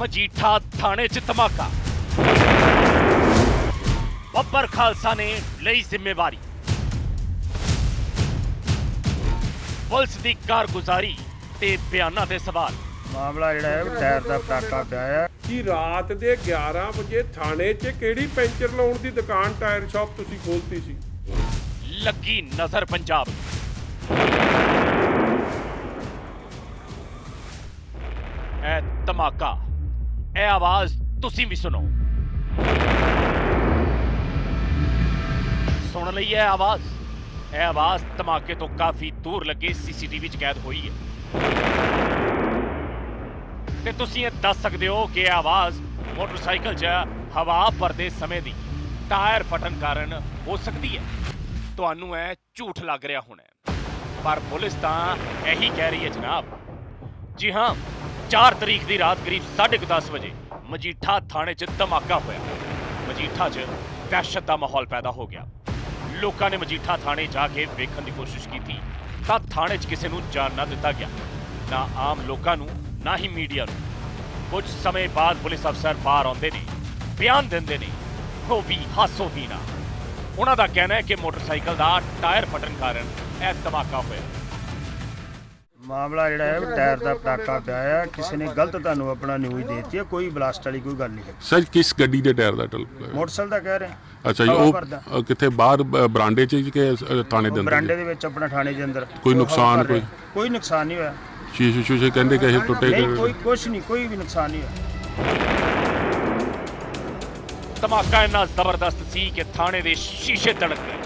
ਮਜੀਠਾ ਥਾਣੇ 'ਚ ਧਮਾਕਾ। ਬੱਬਰ ਖਾਲਸਾ ਨੇ ਲਈ ਜ਼ਿੰਮੇਵਾਰੀ। ਪੁਲਿਸ ਦੀ ਕਾਰਗੁਜ਼ਾਰੀ ਤੇ ਬਿਆਨਾਂ ਦੇ ਸਵਾਲ। ਮਾਮਲਾ ਜਿਹੜਾ ਹੈ ਉਹ ਟਾਇਰ ਦਾ ਪਟਾਕਾ ਪਿਆ ਹੈ। ਕਿ ਰਾਤ ਦੇ 11 ਵਜੇ ਥਾਣੇ 'ਚ ਕਿਹੜੀ ਪੈਂਚਰ ਲਾਉਣ ਦੀ ਦੁਕਾਨ ਟਾਇਰ ਸ਼ਾਪ ਤੁਸੀਂ ਖੋਲਤੀ ਸੀ? ਲੱਗੀ ਨਜ਼ਰ ਪੰਜਾਬ। ਇਹ ਧਮਾਕਾ। ਇਹ ਆਵਾਜ਼ ਤੁਸੀਂ ਵੀ ਸੁਣੋ। ਸੁਣ ਲਈ ਇਹ ਆਵਾਜ਼। ਇਹ ਆਵਾਜ਼ ਧਮਾਕੇ ਤੋਂ ਕਾਫੀ ਦੂਰ ਲੱਗੇ, ਸੀਸੀਟੀਵੀ 'ਚ ਕੈਦ ਹੋਈ ਹੈ। ਤੇ ਤੁਸੀਂ ਇਹ ਦੱਸ ਸਕਦੇ ਹੋ ਕਿ ਇਹ ਆਵਾਜ਼ ਮੋਟਰਸਾਈਕਲ 'ਚ ਹਵਾ ਭਰਦੇ ਸਮੇਂ ਦੀ ਟਾਇਰ ਫਟਣ ਕਾਰਨ ਹੋ ਸਕਦੀ ਹੈ। ਤੁਹਾਨੂੰ ਇਹ ਝੂਠ ਲੱਗ ਰਿਹਾ ਹੋਣਾ ਪਰ ਪੁਲਿਸ ਤਾਂ ਇਹੀ ਕਹਿ ਰਹੀ ਹੈ ਜਨਾਬ। ਜੀ ਹਾਂ 4 ਤਰੀਕ ਦੀ ਰਾਤ ਕਰੀਬ 10:30 ਵਜੇ ਮਜੀਠਾ ਥਾਣੇ 'ਚ ਧਮਾਕਾ ਹੋਇਆ। ਮਜੀਠਾ 'ਚ ਦਹਿਸ਼ਤ ਦਾ ਮਾਹੌਲ ਪੈਦਾ ਹੋ ਗਿਆ। ਲੋਕਾਂ ਨੇ ਮਜੀਠਾ ਥਾਣੇ ਜਾ ਕੇ ਵੇਖਣ ਦੀ ਕੋਸ਼ਿਸ਼ ਕੀਤੀ ਤਾਂ ਥਾਣੇ 'ਚ ਕਿਸੇ ਨੂੰ ਜਾਣ ਨਾ ਦਿੱਤਾ ਗਿਆ। ਨਾ ਆਮ ਲੋਕਾਂ ਨੂੰ, ਨਾ ਹੀ ਮੀਡੀਆ ਨੂੰ। ਕੁਝ ਸਮੇਂ ਬਾਅਦ ਪੁਲਿਸ ਅਫਸਰ ਬਾਹਰ ਆਉਂਦੇ ਨੇ, ਬਿਆਨ ਦਿੰਦੇ ਨੇ, ਉਹ ਵੀ ਹਾਸੋ ਹੀਣਾ ਉਹਨਾਂ ਦਾ ਕਹਿਣਾ ਹੈ ਕਿ ਮੋਟਰਸਾਈਕਲ ਦਾ ਟਾਇਰ ਫਟਣ ਕਾਰਨ ਇਹ ਧਮਾਕਾ ਹੋਇਆ। ਮਾਮਲਾ ਜਿਹੜਾ ਹੈ ਉਹ ਟਾਇਰ ਦਾ ਪਟਾਕਾ ਪਿਆ ਹੈ ਕਿਸੇ ਨੇ ਗਲਤ ਤੁਹਾਨੂੰ ਆਪਣਾ ਨਿਊਜ਼ ਦੇ ਦਿੱਤੀ ਹੈ ਕੋਈ ਬਲਾਸਟ ਵਾਲੀ ਕੋਈ ਗੱਲ ਨਹੀਂ ਹੈ ਸਰ ਕਿਸ ਗੱਡੀ ਦੇ ਟਾਇਰ ਦਾ ਟਲ ਮੋਟਰਸਾਈਕਲ ਦਾ ਕਹਿ ਰਹੇ ਅੱਛਾ ਜੀ ਉਹ। ਅ, ਕਿੱਥੇ ਬਾਹਰ ਬ- ਬਰਾਂਡੇ 'ਚ ਕਿ ਅ, ਥਾਣੇ ਦੇ ਬਰਾਂਡੇ ਅੰਦਰ ਦੇ ਵਿੱਚ ਆਪਣਾ ਥਾਣੇ ਦੇ ਅੰਦਰ ਕੋਈ ਨੁਕਸਾਨ ਰਿਹਾ। ਕੋਈ? ਕੋਈ ਨੁਕਸਾਨ ਨਹੀਂ ਹੋਇਆ ਸ਼ੀਸ਼ੇ ਸ਼ੂਸ਼ੇ ਕਹਿੰਦੇ ਕਿ ਇਹ ਟੁੱਟੇ ਨਹੀਂ ਗਏ। ਕੋਈ ਕੁਝ ਨਹੀਂ ਕੋਈ ਵੀ ਨੁਕਸਾਨ ਨਹੀਂ ਹੋਇਆ ਧਮਾਕਾ ਇੰਨਾ ਜ਼ਬਰਦਸਤ ਸੀ ਕਿ ਥਾਣੇ ਦੇ ਸ਼ੀਸ਼ੇ ਤੜਕ ਗਏ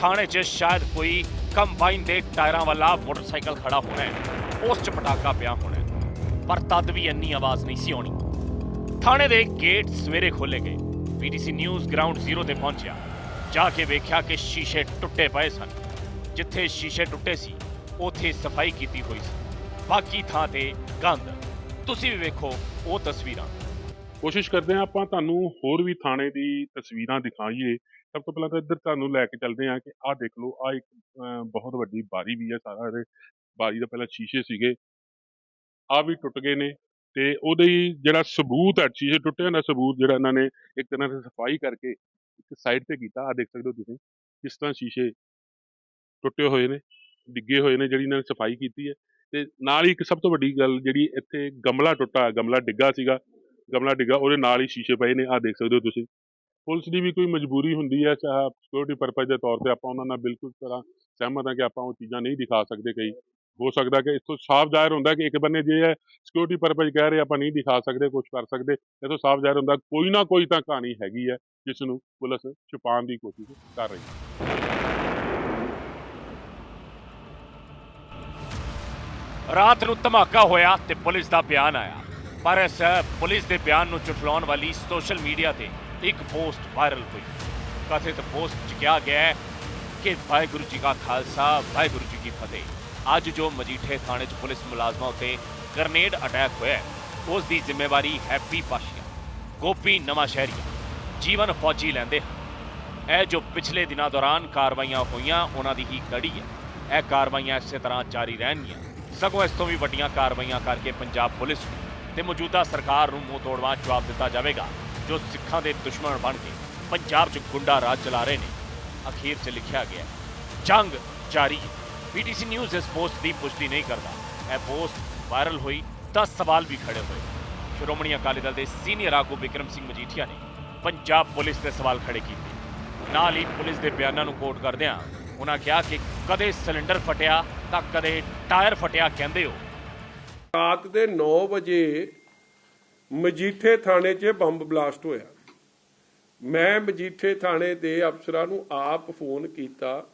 ਥਾਣੇ 'ਚ ਸ਼ਾਇਦ ਕੋਈ ਕੰਬਾਈਨ ਦੇ ਟਾਇਰਾਂ ਵਾਲਾ ਮੋਟਰਸਾਈਕਲ ਖੜਾ ਹੋਣਾ ਹੈ। ਉਸ 'ਚ ਪਟਾਕਾ ਪਿਆ ਹੋਣਾ ਹੈ। ਪਰ ਤਦ ਵੀ ਇੰਨੀ ਆਵਾਜ਼ ਨਹੀਂ ਸੀ ਆਉਣੀ। ਥਾਣੇ ਦੇ ਗੇਟ ਸਵੇਰੇ ਖੋਲੇ ਗਏ। ਪੀਟੀਸੀ ਨਿਊਜ਼ ਗਰਾਊਂਡ ਜ਼ੀਰੋ ਤੇ ਪਹੁੰਚਿਆ। ਜਾ ਕੇ ਵੇਖਿਆ ਕਿ ਸ਼ੀਸ਼ੇ ਟੁੱਟੇ ਪਏ ਸਨ। ਜਿੱਥੇ ਸ਼ੀਸ਼ੇ ਟੁੱਟੇ ਸੀ, ਉੱਥੇ ਸਫ਼ਾਈ ਕੀਤੀ ਹੋਈ ਸੀ। ਬਾਕੀ ਥਾਂ ਤੇ ਗੰਦ। ਤੁਸੀਂ ਵੀ ਵੇਖੋ ਉਹ ਤਸਵੀਰਾਂ। ਕੋਸ਼ਿਸ਼ ਕਰਦੇ ਹਾਂ ਆਪਾਂ ਤੁਹਾਨੂੰ ਹੋਰ ਵੀ ਥਾਣੇ ਦੀ ਤਸਵੀਰਾਂ ਦਿਖਾਈਏ। ਸਭ ਤੋਂ ਪਹਿਲਾਂ ਤਾਂ ਇੱਧਰ ਤੁਹਾਨੂੰ ਲੈ ਕੇ ਚੱਲਦੇ ਹਾਂ ਕਿ ਆਹ ਦੇਖ ਲਓ, ਆਹ ਇੱਕ ਬਹੁਤ ਵੱਡੀ ਬਾਰੀ ਵੀ ਹੈ ਸਾਰਾ ਇਹਦੇ ਬਾਰੀ ਦਾ ਪਹਿਲਾਂ ਸ਼ੀਸ਼ੇ ਸੀਗੇ। ਆਹ ਵੀ ਟੁੱਟ ਗਏ ਨੇ ਤੇ ਉਹਦੇ ਜਿਹੜਾ ਸਬੂਤ ਹੈ ਸ਼ੀਸ਼ੇ ਟੁੱਟਿਆਂ ਦਾ ਸਬੂਤ ਜਿਹੜਾ ਇਹਨਾਂ ਨੇ ਇੱਕ ਤਰ੍ਹਾਂ ਦੀ ਸਫ਼ਾਈ ਕਰਕੇ ਇੱਕ ਸਾਈਡ ਤੇ ਕੀਤਾ। ਆਹ ਦੇਖ ਸਕਦੇ ਹੋ ਤੁਸੀਂ ਕਿਸ ਤਰ੍ਹਾਂ ਸ਼ੀਸ਼ੇ ਟੁੱਟੇ ਹੋਏ ਨੇ, ਡਿੱਗੇ ਹੋਏ ਨੇ ਜਿਹੜੀ ਇਹਨਾਂ ਨੇ ਸਫ਼ਾਈ ਕੀਤੀ ਹੈ। ਤੇ ਨਾਲ ਹੀ ਇੱਕ ਸਭ ਤੋਂ ਵੱਡੀ ਗੱਲ ਜਿਹੜੀ ਇੱਥੇ ਗਮਲਾ ਟੁੱਟਾ, ਗਮਲਾ ਡਿੱਗਾ ਸੀਗਾ। ਗਮਲਾ ਡਿੱਗਾ, ਉਹਦੇ ਨਾਲ ਹੀ ਸ਼ੀਸ਼ੇ ਪਏ ਨੇ, ਆਹ ਦੇਖ ਸਕਦੇ ਹੋ ਤੁਸੀਂ। ਪੁਲਿਸ ਦੀ ਵੀ ਕੋਈ ਮਜਬੂਰੀ ਹੁੰਦੀ ਹੈ, ਚਾਹ ਸਿਕਿਉਰਿਟੀ ਪਰਪਸ ਦੇ ਤੌਰ ਤੇ ਆਪਾਂ ਉਹਨਾਂ ਨਾਲ ਬਿਲਕੁਲ ਤਰ੍ਹਾਂ ਸਹਿਮਤ ਹਾਂ ਕਿ ਆਪਾਂ ਉਹ ਚੀਜ਼ਾਂ ਨਹੀਂ ਦਿਖਾ ਸਕਦੇ ਕਈ। ਹੋ ਸਕਦਾ ਕਿ ਇਥੋਂ ਸਾਫ਼ ਜ਼ਾਹਿਰ ਹੁੰਦਾ ਕਿ ਇੱਕ ਬੰਨੇ ਜੇ ਹੈ ਸਿਕਿਉਰਿਟੀ ਪਰਪਸ ਕਹਿ ਰਹੇ ਆਪਾਂ ਨਹੀਂ ਦਿਖਾ ਸਕਦੇ ਕੁਝ ਕਰ ਸਕਦੇ, ਇਥੋਂ ਸਾਫ਼ ਜ਼ਾਹਿਰ ਹੁੰਦਾ, ਕੋਈ ਨਾ ਕੋਈ ਤਾਂ ਕਹਾਣੀ ਹੈਗੀ ਹੈ, ਜਿਸ ਨੂੰ ਪੁਲਿਸ ਛੁਪਾਉਣ ਦੀ ਕੋਸ਼ਿਸ਼ ਕਰ ਰਹੀ ਹੈ। ਰਾਤ ਨੂੰ ਧਮਾਕਾ ਹੋਇਆ ਤੇ ਪੁਲਿਸ ਦਾ ਬਿਆਨ ਆਇਆ। ਪਰ ਇਸ ਪੁਲਿਸ ਦੇ ਬਿਆਨ ਨੂੰ ਚੁਟਲਾਉਣ ਵਾਲੀ ਸੋਸ਼ਲ ਮੀਡੀਆ ਤੇ ਇੱਕ ਪੋਸਟ ਵਾਇਰਲ ਹੋਈ। ਕਥਿਤ ਪੋਸਟ 'ਚ ਕਿਹਾ ਗਿਆ ਹੈ ਕਿ ਵਾਹਿਗੁਰੂ ਜੀ ਕਾ ਖਾਲਸਾ, ਵਾਹਿਗੁਰੂ ਜੀ ਕੀ ਫਤਿਹ। ਅੱਜ ਜੋ ਮਜੀਠੇ ਥਾਣੇ 'ਚ ਪੁਲਿਸ ਮੁਲਾਜ਼ਮਾਂ ਉੱਤੇ ਗ੍ਰਨੇਡ ਅਟੈਕ ਹੋਇਆ ਉਸ ਦੀ ਜ਼ਿੰਮੇਵਾਰੀ ਹੈਪੀ ਪਾਸ਼ੀਆ, ਗੋਪੀ ਨਵਾਂਸ਼ਹਿਰੀਆ ਜੀਵਨ ਫੌਜੀ ਲੈਂਦੇ ਹਨ। ਇਹ ਜੋ ਪਿਛਲੇ ਦਿਨਾਂ ਦੌਰਾਨ ਕਾਰਵਾਈਆਂ ਹੋਈਆਂ, ਉਹਨਾਂ ਦੀ ਹੀ ਕੜੀ ਹੈ। ਇਹ ਕਾਰਵਾਈਆਂ ਇਸੇ ਤਰ੍ਹਾਂ ਜਾਰੀ ਰਹਿਣਗੀਆਂ। ਸਗੋਂ ਇਸ ਤੋਂ ਵੀ ਵੱਡੀਆਂ ਕਾਰਵਾਈਆਂ ਕਰਕੇ ਪੰਜਾਬ ਪੁਲਿਸ ਨੂੰ ਤੇ ਮੌਜੂਦਾ ਸਰਕਾਰ ਨੂੰ ਮੂੰਹ ਤੋੜਵਾ ਜਵਾਬ ਦਿੱਤਾ ਜਾਵੇਗਾ, ਜੋ ਸਿੱਖਾਂ ਦੇ ਦੁਸ਼ਮਣ ਬਣ ਕੇ ਪੰਜਾਬ 'ਚ ਗੁੰਡਾ ਰਾਜ ਚਲਾ ਰਹੇ ਨੇ। ਅਖੀਰ 'ਚ ਲਿਖਿਆ ਗਿਆ ਜੰਗ ਜਾਰੀ ਹੈ। ਪੀਟੀਸੀ ਨਿਊਜ਼ ਇਸ ਪੋਸਟ ਦੀ ਪੁਸ਼ਟੀ ਨਹੀਂ ਕਰਦਾ। ਇਹ ਪੋਸਟ ਵਾਇਰਲ ਹੋਈ ਤਾਂ ਸਵਾਲ ਵੀ ਖੜੇ ਹੋਏ। ਸ਼੍ਰੋਮਣੀ ਅਕਾਲੀ ਦਲ ਦੇ ਸੀਨੀਅਰ ਆਗੂ ਵਿਕਰਮ ਸਿੰਘ ਮਜੀਠੀਆ ਨੇ ਪੰਜਾਬ ਪੁਲਿਸ ਦੇ ਸਵਾਲ ਖੜੇ ਕੀਤੇ। ਨਾਲ ਹੀ ਪੁਲਿਸ ਦੇ ਬਿਆਨਾਂ ਨੂੰ ਕੋਟ ਕਰਦਿਆਂ ਉਹਨਾਂ ਕਿਹਾ ਕਿ ਕਦੇ ਸਿਲੰਡਰ ਫਟਿਆ ਤਾਂ ਕਦੇ ਟਾਇਰ ਫਟਿਆ ਕਹਿੰਦੇ ਹੋ। ਰਾਤ ਦੇ 9 ਵਜੇ ਮਜੀਠੇ ਥਾਣੇ 'ਚ ਬੰਬ ਬਲਾਸਟ ਹੋਇਆ। ਮੈਂ ਮਜੀਠੇ ਥਾਣੇ ਦੇ ਅਫਸਰਾਂ ਨੂੰ ਆਪ ਫੋਨ ਕੀਤਾ।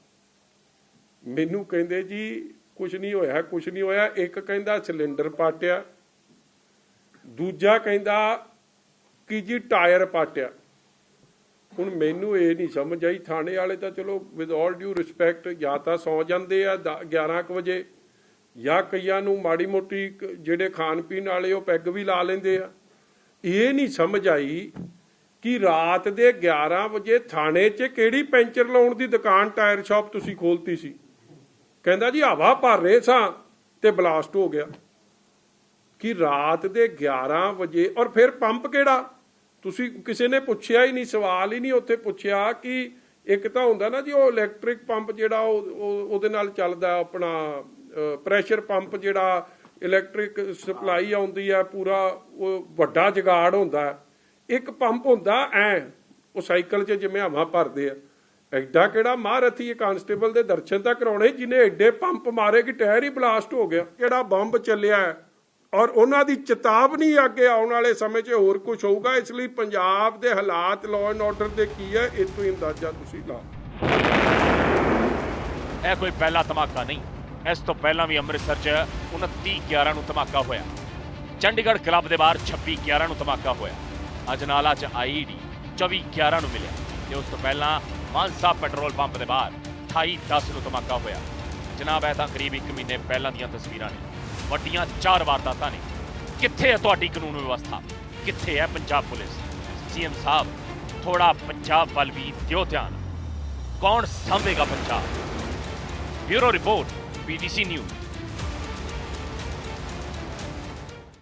ਮੈਨੂੰ ਕਹਿੰਦੇ, ਜੀ ਕੁਝ ਨਹੀਂ ਹੋਇਆ ਕੁਝ ਨਹੀਂ ਹੋਇਆ। ਇੱਕ ਕਹਿੰਦਾ, ਸਿਲੰਡਰ ਪਾਟਿਆ। ਦੂਜਾ ਕਹਿੰਦਾ, ਕਿ ਜੀ, ਟਾਇਰ ਪਾਟਿਆ? ਹੁਣ ਮੈਨੂੰ ਇਹ ਨਹੀਂ ਸਮਝ ਆਈ। ਥਾਣੇ ਵਾਲੇ ਤਾਂ ਚਲੋ ਵਿਦ ਆਲ ਡਿਊ ਰਿਸਪੈਕਟ ਜਾਂ ਤਾਂ ਸੌ ਜਾਂਦੇ ਆ, ਦ- 11 ਕੁ ਵਜੇ। ਜਾਂ ਕਈਆਂ ਨੂੰ ਮਾੜੀ ਮੋਟੀ ਜਿਹੜੇ ਖਾਣ ਪੀਣ ਵਾਲੇ ਉਹ ਪੈਗ ਵੀ ਲਾ ਲੈਂਦੇ ਆ। ਇਹ ਨਹੀਂ ਸਮਝ ਆਈ ਕਿ ਰਾਤ ਦੇ 11 ਵਜੇ ਥਾਣੇ 'ਚ ਕਿਹੜੀ ਪੈਂਚਰ ਲਾਉਣ ਦੀ ਦੁਕਾਨ, ਟਾਇਰ ਸ਼ਾਪ ਤੁਸੀਂ ਖੋਲਤੀ ਸੀ? ਕਹਿੰਦਾ ਜੀ, ਹਵਾ ਭਰ ਰਹੇ ਸਾਂ ਤੇ ਬਲਾਸਟ ਹੋ ਗਿਆ। ਕਿ ਰਾਤ ਦੇ 11 ਵਜੇ, ਔਰ ਫਿਰ ਪੰਪ ਕਿਹੜਾ? ਤੁਸੀਂ ਕਿਸੇ ਨੇ ਪੁੱਛਿਆ ਹੀ ਨਹੀਂ, ਸਵਾਲ ਹੀ ਨਹੀਂ ਉੱਥੇ ਪੁੱਛਿਆ ਕਿ ਇੱਕ ਤਾਂ ਹੁੰਦਾ ਨਾ ਜੀ, ਉਹ ਇਲੈਕਟ੍ਰਿਕ ਪੰਪ ਜਿਹੜਾ ਉਹ- ਉਹਦੇ ਨਾਲ ਚੱਲਦਾ ਆਪਣਾ ਪ੍ਰੈਸ਼ਰ ਪੰਪ ਜਿਹੜਾ ਇਲੈਕਟ੍ਰਿਕ ਸਪਲਾਈ ਆਉਂਦੀ ਹੈ, ਪੂਰਾ ਉਹ ਵੱਡਾ ਜਗਾੜ ਹੁੰਦਾ ਇੱਕ ਪੰਪ ਹੁੰਦਾ, ਐ, ਉਹ ਸਾਈਕਲ 'ਚ ਜਿਵੇਂ ਹਵਾ ਭਰਦੇ ਆ। ਐਡਾ ਕਿਹੜਾ ਮਹਾਰਥੀ ਕਾਂਸਟੇਬਲ ਦੇ ਦਰਸ਼ਨ ਤਾਂ ਕਰਾਉਣੇ, ਜਿਹਨੇ ਐਡੇ ਪੰਪ ਮਾਰੇ ਕਿ ਟਾਇਰ ਹੀ ਬਲਾਸਟ ਹੋ ਗਿਆ। ਕਿਹੜਾ ਬੰਬ ਚੱਲਿਆ ਔਰ ਉਹਨਾਂ ਦੀ ਚੇਤਾਵਨੀ ਅੱਗੇ ਆਉਣ ਵਾਲੇ ਸਮੇਂ 'ਚ ਹੋਰ ਕੁਝ ਹੋਊਗਾ। ਇਸ ਲਈ ਪੰਜਾਬ ਦੇ ਹਾਲਾਤ ਲਾਅ ਐਂਡ ਆਰਡਰ ਦੇ ਕੀ ਹੈ, ਇਹ ਤੋਂ ਹੀ ਅੰਦਾਜ਼ਾ ਤੁਸੀਂ ਲਾਓ। ਇਹ ਕੋਈ ਪਹਿਲਾ ਧਮਾਕਾ ਨਹੀਂ। ਇਸ ਤੋਂ ਪਹਿਲਾਂ ਵੀ ਅੰਮ੍ਰਿਤਸਰ 'ਚ 29 11 ਨੂੰ ਧਮਾਕਾ ਹੋਇਆ। ਚੰਡੀਗੜ੍ਹ ਕਲੱਬ ਦੇ ਬਾਹਰ 26 11 ਨੂੰ ਧਮਾਕਾ ਹੋਇਆ। ਅਜਨਾਲਾ 'ਚ ਆਈਡੀ 24 11 ਨੂੰ ਮਿਲਿਆ ਤੇ ਉਸ ਤੋਂ ਪਹਿਲਾਂ ਮਾਨਸਾ ਪੈਟਰੋਲ ਪੰਪ ਦੇ ਬਾਹਰ 28 10 ਨੂੰ ਧਮਾਕਾ ਹੋਇਆ। ਜਨਾਬ, ਇਹ ਤਾਂ ਕਰੀਬ 1 ਮਹੀਨੇ ਪਹਿਲਾਂ ਦੀਆਂ ਤਸਵੀਰਾਂ ਨੇ। ਵੱਡੀਆਂ ਚਾਰ ਵਾਰਦਾਤਾਂ ਨੇ। ਕਿੱਥੇ ਹੈ ਤੁਹਾਡੀ ਕਾਨੂੰਨ ਵਿਵਸਥਾ? ਕਿੱਥੇ ਹੈ ਪੰਜਾਬ ਪੁਲਿਸ? ਸੀਐਮ ਸਾਹਿਬ ਥੋੜਾ ਪੰਜਾਬ ਵੱਲ ਵੀ ਦਿਓ ਧਿਆਨ। ਕੌਣ ਸੰਭੇਗਾ Punjab? Bureau report. PTC news